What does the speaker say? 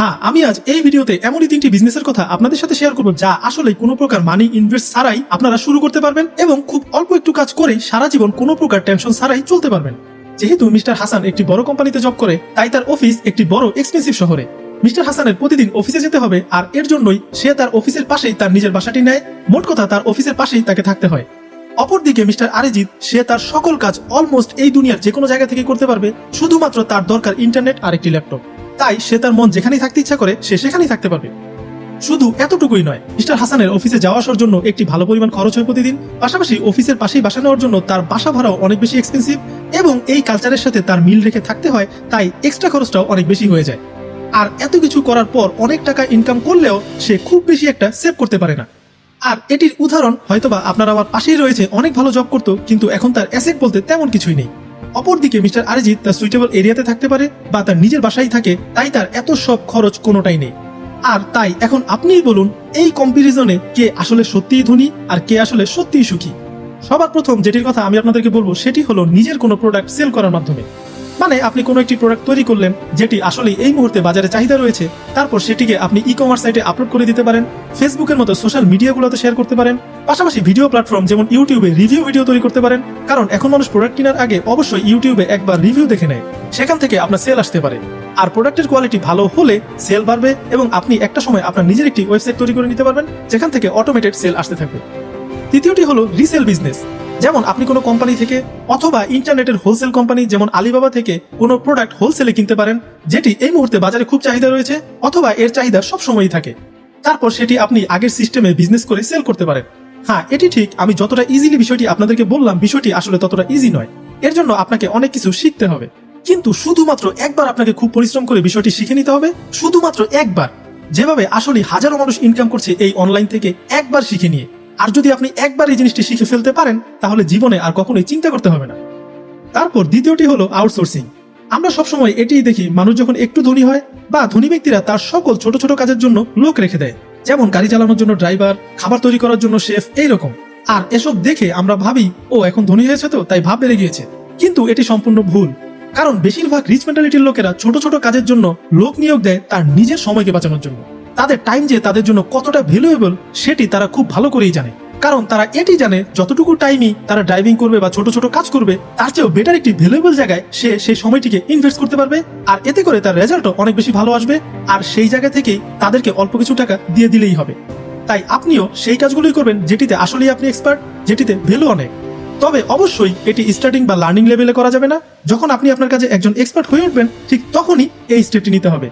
হ্যাঁ আমি আজ এই ভিডিওতে এমনই তিনটি বিজনেসের কথা আপনাদের সাথে শেয়ার করব যা আসলে কোনো প্রকার মানি ইনভেস্ট ছাড়াই আপনারা শুরু করতে পারবেন এবং খুব অল্প একটু কাজ করে সারা জীবন কোনো প্রকার টেনশন ছাড়াই চলতে পারবেন। যেহেতু মিস্টার হাসান একটি বড় কোম্পানিতে জব করে, তাই তার অফিস একটি বড় এক্সপেন্সিভ শহরে। মিস্টার হাসানের প্রতিদিন অফিসে যেতে হবে আর এর জন্যই সে তার অফিসের পাশেই তার নিজের বাসাটি নেয়। মোট কথা তার অফিসের পাশেই তাকে থাকতে হয়। অপরদিকে মিস্টার আরিজিৎ, সে তার সকল কাজ অলমোস্ট এই দুনিয়ার যে কোনো জায়গা থেকে করতে পারবে, শুধুমাত্র তার দরকার ইন্টারনেট আর একটি ল্যাপটপ তাই সে তার মন যেখানেই থাকতে ইচ্ছা করে, সে সেখানেই থাকতে পারবে। শুধু এতটুকুই নয়, মিস্টার হাসানের অফিসে যাওয়া আসার জন্য একটি ভালো পরিমাণ খরচ হয় প্রতিদিন। পাশাপাশি অফিসের পাশেই বাসা নেওয়ার জন্য তার বাসা ভাড়াও অনেক বেশি এক্সপেন্সিভ এবং এই কালচারের সাথে তার মিল রেখে থাকতে হয়, তাই এক্সট্রা খরচটাও অনেক বেশি হয়ে যায়। আর এত কিছু করার পর অনেক টাকা ইনকাম করলেও সে খুব বেশি একটা সেভ করতে পারে না। আর এটির উদাহরণ হয়তোবা আপনার আমার পাশেই রয়েছে, অনেক ভালো জব করতো, কিন্তু এখন তার অ্যাসেট বলতে তেমন কিছুই নেই। অপরদিকে মিস্টার আরিজিৎ তার সুইটেবল এরিয়াতে থাকতে পারে বা তার নিজের বাসায় থাকে, তাই তার এত সব খরচ কোনোটাই নেই। আর তাই এখন আপনিই বলুন, এই কম্পারিজনে কে আসলে সত্যিই ধনী আর কে আসলে সত্যিই সুখী। সবার প্রথম যেটির কথা আমি আপনাদেরকে বলব, সেটি হলো নিজের কোনো প্রোডাক্ট সেল করার মাধ্যমে। মানে আপনি কোনো একটি প্রোডাক্ট তৈরি করলেন, যেটি আসলে এই মুহূর্তে বাজারে চাহিদা রয়েছে, তারপর সেটিকে আপনি ই কমার্স সাইটে আপলোড করে দিতে পারেন ফেসবুকের মতো সোশ্যাল মিডিয়াগুলোতে শেয়ার করতে পারেন পাশাপাশি ভিডিও প্ল্যাটফর্ম যেমন ইউটিউবে রিভিউ ভিডিও তৈরি করতে পারেন, কারণ এখন মানুষ প্রোডাক্ট কেনার আগে অবশ্যই ইউটিউবে একবার রিভিউ দেখে নেয়। সেখান থেকে আপনার সেল আসতে পারে। আর প্রোডাক্টের কোয়ালিটি ভালো হলে সেল বাড়বে এবং আপনি একটা সময় আপনার নিজের একটি ওয়েবসাইট তৈরি করে নিতে পারবেন, যেখান থেকে অটোমেটেড সেল আসতে থাকবে। তৃতীয়টি হলো রিসেল বিজনেস যেমন আপনি কোনো কোম্পানি থেকে অথবা ইন্টারনেটের হোলসেল কোম্পানি যেমন আলিবাবা থেকে কোনো প্রোডাক্ট হোলসেলে কিনতে পারেন, যেটি এই মুহূর্তে বাজারে খুব চাহিদা রয়েছে অথবা এর চাহিদা সবসময়ই থাকে। তারপর সেটি আপনি আগের সিস্টেমে বিজনেস করে সেল করতে পারেন। হ্যাঁ এটি ঠিক। আমি যতটা ইজিলি বিষয়টি আপনাদেরকে বললাম, বিষয়টি আসলে ততটা ইজি নয়। এর জন্য আপনাকে অনেক কিছু শিখতে হবে। কিন্তু শুধুমাত্র একবার আপনাকে খুব পরিশ্রম করে বিষয়টি শিখে নিতে হবে। শুধুমাত্র একবার। যেভাবে আসলে হাজারো মানুষ ইনকাম করছে এই অনলাইন থেকে একবার শিখে নিয়ে। আর যদি আপনি একবার এই জিনিসটি শিখে ফেলতে পারেন, তাহলে জীবনে আর কখনোই চিন্তা করতে হবে না। তারপর দ্বিতীয়টি হলো আউটসোর্সিং আমরা সবসময় এটিই দেখি, মানুষ যখন একটু ধনী হয় বা ধনী ব্যক্তিরা তার সকল ছোট ছোট কাজের জন্য লোক রেখে দেয়। যেমন গাড়ি চালানোর জন্য ড্রাইভার, খাবার তৈরি করার জন্য শেফ, এইরকম। আর এসব দেখে আমরা ভাবি, ও, এখন ধনী হয়েছে তো, তাই ভাব বেড়ে গিয়েছে। কিন্তু এটি সম্পূর্ণ ভুল। কারণ বেশিরভাগ রিচ মেন্টালিটির লোকেরা ছোট ছোট কাজের জন্য লোক নিয়োগ দেয় তার নিজের সময়কে বাঁচানোর জন্য। তাদের টাইম যে তাদের জন্য কতটা ভ্যালুয়েবল সেটি তারা খুব ভালো করেই জানে। কারণ তারা এটি জানে, যতটুকু টাইমই তারা ড্রাইভিং করবে বা ছোট ছোট কাজ করবে, তার চেয়েও বেটার একটি ভ্যালুয়েবল জায়গায় সে সেই সময়টিকে ইনভেস্ট করতে পারবে। আর এতে করে তার রেজাল্টও অনেক বেশি ভালো আসবে। আর সেই জায়গা থেকেই তাদেরকে অল্প কিছু টাকা দিয়ে দিলেই হবে। তাই আপনিও সেই কাজগুলোই করবেন যেটিতে আসলেই আপনি এক্সপার্ট যেটিতে ভ্যালু অনেক। তবে অবশ্যই এটি স্টার্টিং বা লার্নিং লেভেলে করা যাবে না। যখন আপনি আপনার কাছে একজন এক্সপার্ট হয়ে উঠবেন, ঠিক তখনই এই স্টেপটি নিতে হবে।